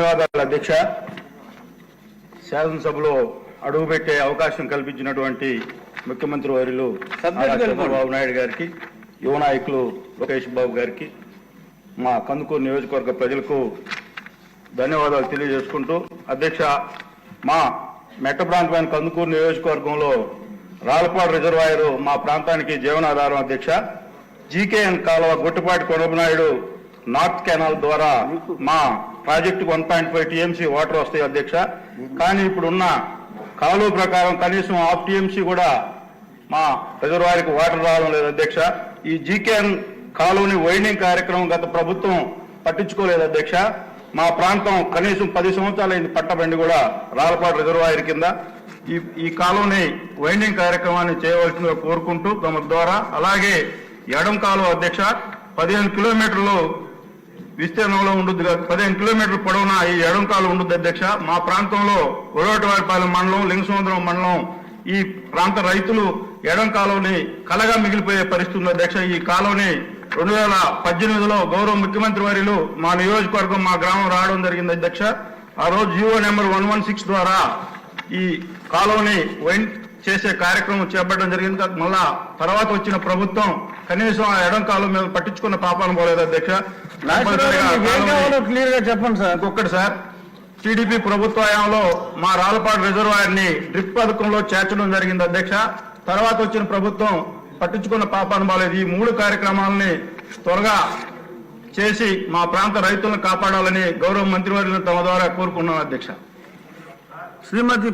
ధన్యవాదాలు అధ్యక్ష శాసనసభలో అడుగుపెట్టే అవకాశం కల్పించినటువంటి ముఖ్యమంత్రి వెళ్ళిపోండి. చంద్రబాబు నాయుడు గారికి యువ నాయకులు లోకేష్ బాబు గారికి మా కందుకూరు నియోజకవర్గ ప్రజలకు ధన్యవాదాలు తెలియజేసుకుంటూ అధ్యక్ష మా మెట్ట ప్రాంతమైన కందుకూరు నియోజకవర్గంలో రాలపాడు రిజర్వాయర్ మా ప్రాంతానికి జీవనాధారం అధ్యక్ష జీకేఎన్ కాలువ గుట్టుపాటి కొనబనాయుడు నార్త్ కెనాల్ ద్వారా మా project one point five TMC water వస్తాయి అధ్యక్ష. కానీ ఇప్పుడున్న కాలువ ప్రకారం కనీసం హాఫ్ టీఎంసీ కూడా మా రిజర్వాయర్కి వాటర్ రావడం లేదు అధ్యక్ష. ఈ జీకేఎన్ కాలువని వైండింగ్ కార్యక్రమం గత ప్రభుత్వం పట్టించుకోలేదు అధ్యక్ష. మా ప్రాంతం కనీసం పది సంవత్సరాలైంది పట్టబండి కూడా రాలపాడు రిజర్వాయర్ కింద. ఈ ఈ కాలువని వైండింగ్ కార్యక్రమాన్ని చేయవలసిందిగా కోరుకుంటూ తమ ద్వారా అలాగే ఎడం కాలువ అధ్యక్ష పదిహేను కిలోమీటర్లు విస్తీర్ణంలో ఉంటుంది పదిహేను కిలోమీటర్ల పొడవున ఈ ఎడంకాలు ఉంటుంది అధ్యక్ష. మా ప్రాంతంలో ఒడవటివారిపాలెం మండలం లింగసముద్రం మండలం ఈ ప్రాంత రైతులు ఎడం కాలువని కలగా మిగిలిపోయే పరిస్థితి ఉంది అధ్యక్ష. ఈ కాలువని రెండు వేల పద్దెనిమిదిలో గౌరవ ముఖ్యమంత్రి వర్యులు మా నియోజకవర్గం మా గ్రామం రావడం జరిగింది అధ్యక్ష. ఆ రోజు GO number one one six ద్వారా ఈ కాలువని వైన్ చేసే కార్యక్రమం చేపట్టడం జరిగింది. మళ్ళా తర్వాత వచ్చిన ప్రభుత్వం కనీసం ఆ ఎడం కాలువ మీద పట్టించుకున్న పాపాలను పోలేదు అధ్యక్ష. క్లియర్గా చెప్పండి సార్. ఇంకొకటి సార్ టీడీపీ ప్రభుత్వ హయాంలో మా రాలపాడు రిజర్వాయర్ని డ్రిప్ పథకంలో చేర్చడం జరిగింది అధ్యక్ష. తర్వాత వచ్చిన ప్రభుత్వం పట్టించుకున్న పాపాను బాలేదు ఈ మూడు కార్యక్రమాలని త్వరగా చేసి మా ప్రాంత రైతులను కాపాడాలని గౌరవ మంత్రివర్యులను తమ ద్వారా కోరుకున్నాం అధ్యక్ష. శ్రీమతి